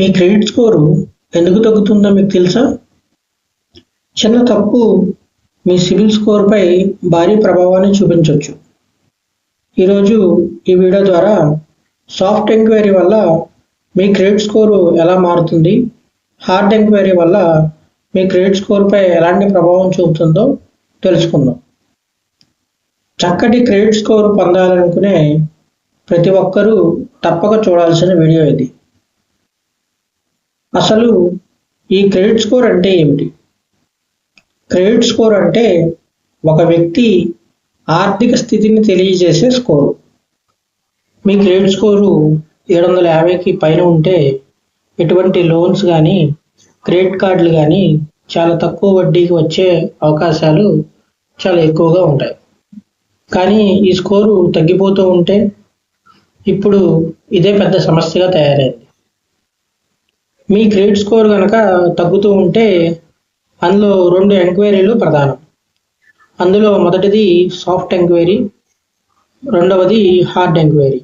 మీ credit score ఎందుకు తగ్గుతుందో మీకు తెలుసా? చిన్న తప్పు మీ సిబిల్ స్కోర్పై భారీ ప్రభావాన్ని చూపించవచ్చు ఈరోజు ఈ వీడియో ద్వారా సాఫ్ట్ ఎంక్వైరీ వల్ల మీ క్రెడిట్ స్కోరు ఎలా మారుతుంది? హార్డ్ ఎంక్వైరీ వల్ల మీ క్రెడిట్ స్కోర్పై ఎలాంటి ప్రభావం చూపుతుందో తెలుసుకుందాం. చక్కటి క్రెడిట్ స్కోర్ పొందాలనుకునే ప్రతి ఒక్కరూ తప్పక చూడాల్సిన వీడియో ఇది. అసలు ఈ క్రెడిట్ స్కోర్ అంటే ఏమిటి? క్రెడిట్ స్కోర్ అంటే ఒక వ్యక్తి ఆర్థిక స్థితిని తెలియజేసే స్కోరు. మీ క్రెడిట్ స్కోరు ఏడు వందల యాభైకి పైన ఉంటే ఎటువంటి లోన్స్ కానీ క్రెడిట్ కార్డులు కానీ చాలా తక్కువ వడ్డీకి వచ్చే అవకాశాలు చాలా ఎక్కువగా ఉంటాయి. కానీ ఈ స్కోరు తగ్గిపోతూ ఉంటే ఇప్పుడు ఇదే పెద్ద సమస్యగా తయారైంది. మీ క్రెడిట్ స్కోర్ కనుక తగ్గుతూ ఉంటే అందులో రెండు ఎంక్వైరీలు ప్రధానం. అందులో మొదటిది సాఫ్ట్ ఎంక్వైరీ రెండవది హార్డ్ ఎంక్వైరీ.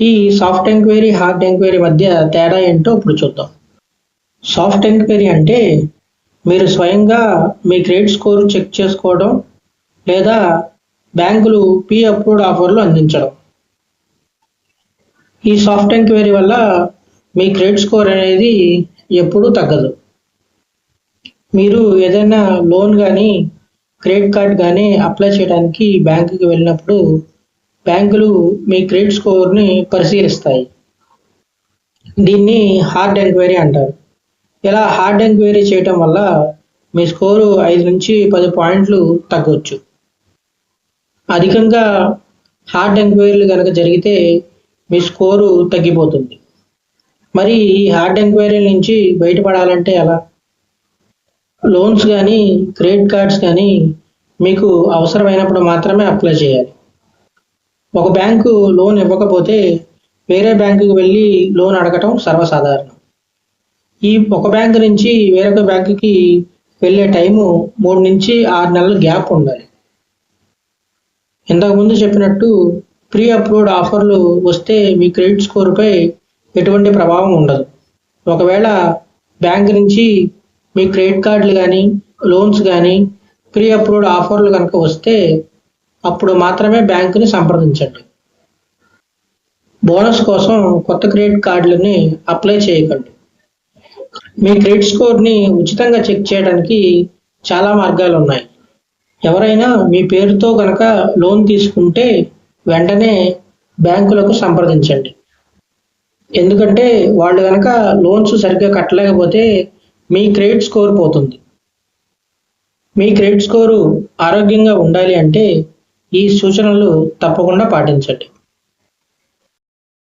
ఈ సాఫ్ట్ ఎంక్వైరీ హార్డ్ ఎంక్వైరీ మధ్య తేడా ఏంటో ఇప్పుడు చూద్దాం. సాఫ్ట్ ఎంక్వైరీ అంటే మీరు స్వయంగా మీ క్రెడిట్ స్కోర్ చెక్ చేసుకోవడం లేదా బ్యాంకులు పీ అప్రూవ్డ్ ఆఫర్లు అందించడం. ఈ సాఫ్ట్ ఎంక్వైరీ వల్ల మీ క్రెడిట్ స్కోర్ అనేది ఎప్పుడూ తగ్గదు. మీరు ఏదైనా లోన్ కానీ క్రెడిట్ కార్డ్ కానీ అప్లై చేయడానికి బ్యాంకుకి వెళ్ళినప్పుడు బ్యాంకులు మీ క్రెడిట్ స్కోర్ని పరిశీలిస్తాయి. దీన్ని హార్డ్ ఎంక్వైరీ అంటారు. ఇలా హార్డ్ ఎంక్వైరీ చేయటం వల్ల మీ స్కోరు ఐదు నుంచి పది పాయింట్లు తగ్గవచ్చు అధికంగా హార్డ్ ఎంక్వైరీలు కనుక జరిగితే మీ స్కోరు తగ్గిపోతుంది. మరి ఈ హార్డ్ ఎంక్వైరీ నుంచి బయటపడాలంటే ఎలా? లోన్స్ కానీ క్రెడిట్ కార్డ్స్ కానీ మీకు అవసరమైనప్పుడు మాత్రమే అప్లై చేయాలి. ఒక బ్యాంకు లోన్ ఇవ్వకపోతే వేరే బ్యాంకుకి వెళ్ళి లోన్ అడగటం సర్వసాధారణం. ఈ ఒక బ్యాంక్ నుంచి వేరొక బ్యాంకుకి వెళ్ళే టైము మూడు నుంచి ఆరు నెలల గ్యాప్ ఉండాలి. ఇంతకుముందు చెప్పినట్టు ప్రీ అప్రూవ్డ్ ఆఫర్లు వస్తే మీ క్రెడిట్ స్కోర్పై ఎటువంటి ప్రభావం ఉండదు. ఒకవేళ బ్యాంక్ నుంచి మీ క్రెడిట్ కార్డులు కానీ లోన్స్ కానీ ప్రీ అప్రూవ్డ్ ఆఫర్లు కనుక వస్తే అప్పుడు మాత్రమే బ్యాంకుని సంప్రదించండి. బోనస్ కోసం కొత్త క్రెడిట్ కార్డులని అప్లై చేయకండి. మీ క్రెడిట్ స్కోర్ని ఉచితంగా చెక్ చేయడానికి చాలా మార్గాలు ఉన్నాయి. ఎవరైనా మీ పేరుతో కనుక లోన్ తీసుకుంటే వెంటనే బ్యాంకులకు సంప్రదించండి. ఎందుకంటే వాళ్ళు కనుక లోన్స్ సరిగ్గా కట్టలేకపోతే మీ క్రెడిట్ స్కోర్ పోతుంది. మీ క్రెడిట్ స్కోరు ఆరోగ్యంగా ఉండాలి అంటే ఈ సూచనలు తప్పకుండా పాటించండి.